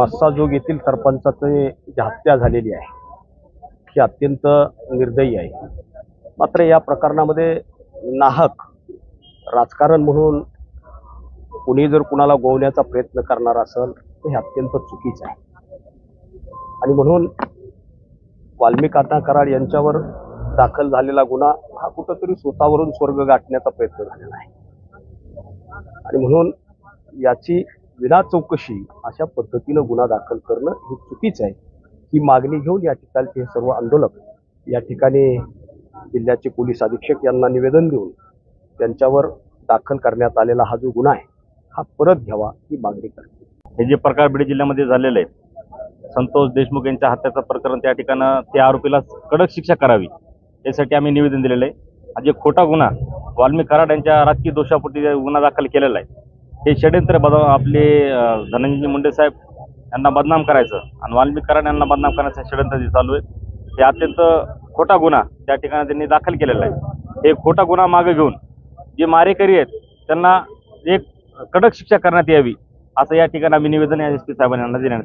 मस्साजोग येथील सरपंचाची जी हत्या झालेली आहे ही अत्यंत निर्दयी आहे. मात्र या प्रकरणामध्ये नाहक राजकारण म्हणून कुणी जर कुणाला गोवण्याचा प्रयत्न करणार असेल तर हे अत्यंत चुकीचं आहे. आणि म्हणून वाल्मिकांना कराड यांच्यावर दाखल झालेला गुन्हा हा कुठंतरी स्वतःवरून स्वर्ग गाठण्याचा प्रयत्न झालेला आहे. आणि म्हणून याची विना चौकशी अशा पद्धतीनं गुन्हा दाखल करणं हे चुकीचं आहे. ही मागणी घेऊन या ठिकाणचे हे सर्व आंदोलक या ठिकाणी जिल्ह्याचे पोलीस अधीक्षक यांना निवेदन देऊन त्यांच्यावर दाखल करण्यात आलेला हा जो गुन्हा आहे हा परत घ्यावा ही मागणी करते हे जे प्रकार बीड जिल्ह्यामध्ये झालेले आहेत संतोष देशमुख यांच्या हत्याचं प्रकरण त्या ठिकाणं त्या आरोपीला कडक शिक्षा करावी यासाठी आम्ही निवेदन दिलेलं आहे. हा जे खोटा गुन्हा वाल्मी कराड यांच्या राजकीय दोषापोटी गुन्हा दाखल केलेला आहे हे षडयंत्र बद आपले धनंजय मुंडे साहेब यांना बदनाम करायचं. आणि वाल्मिक कराड यांना बदनाम करण्याचं षडयंत्र जे चालू आहे हे अत्यंत खोटा गुन्हा त्या ठिकाणी त्यांनी दाखल केलेला आहे. हे खोटा गुन्हा मागे घेऊन जे मारेकरी आहेत त्यांना एक कडक शिक्षा करण्यात यावी असं या ठिकाणी आम्ही निवेदन एस पी साहेबांना देण्यात